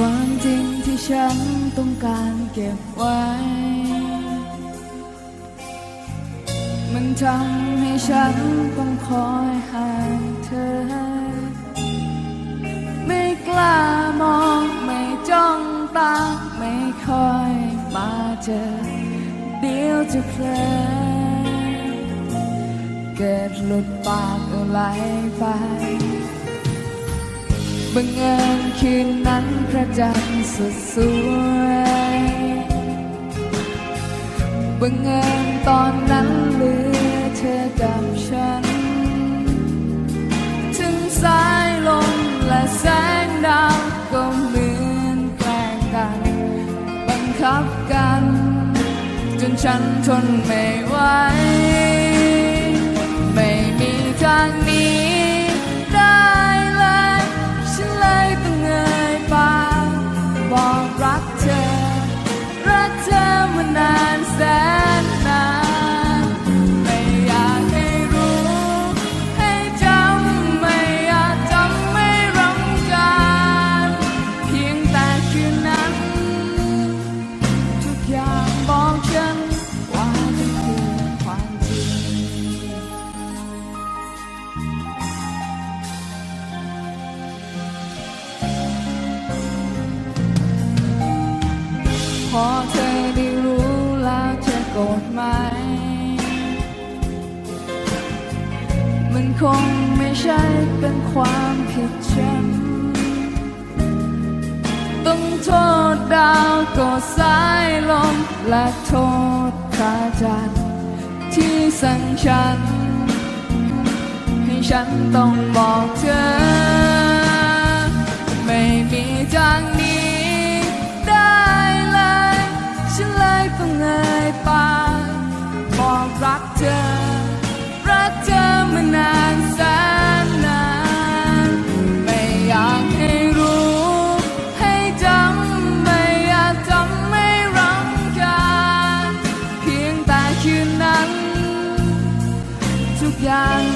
ความจริงที่ฉันต้องการเก็บไว้ มันทำให้ฉันต้องคอยห่างเธอ ไม่กล้ามองไม่จ้องตาไม่คอยมาเจอ เดี๋ยวจะเพลอเกิดหลุดปากอาไหลไป บังเอิญคืนนั้นพระจันทร์สดสวยบังเอิญตอนนั้นเหลือเธอกับฉัน ถึงสายลมและแสงดาวก็เหมือนแกล้งกัน บังคับกัน จนฉันทนไม่ไหว อเธอได้รู้แล้วเธอโกรธไหม มันคงไม่ใช่เป็นความผิดฉัน ต้องโทษดาวก็สายลม และโทษพระจันทร์ที่สั่งฉัน ให้ฉันต้องบอกเธอ รักเธอ รักเธอมานานแสนนาน ไม่อยากให้รู้ ให้จำไม่อยากจำไม่รังกาญเพียงแต่คืนนั้น ทุกอย่าง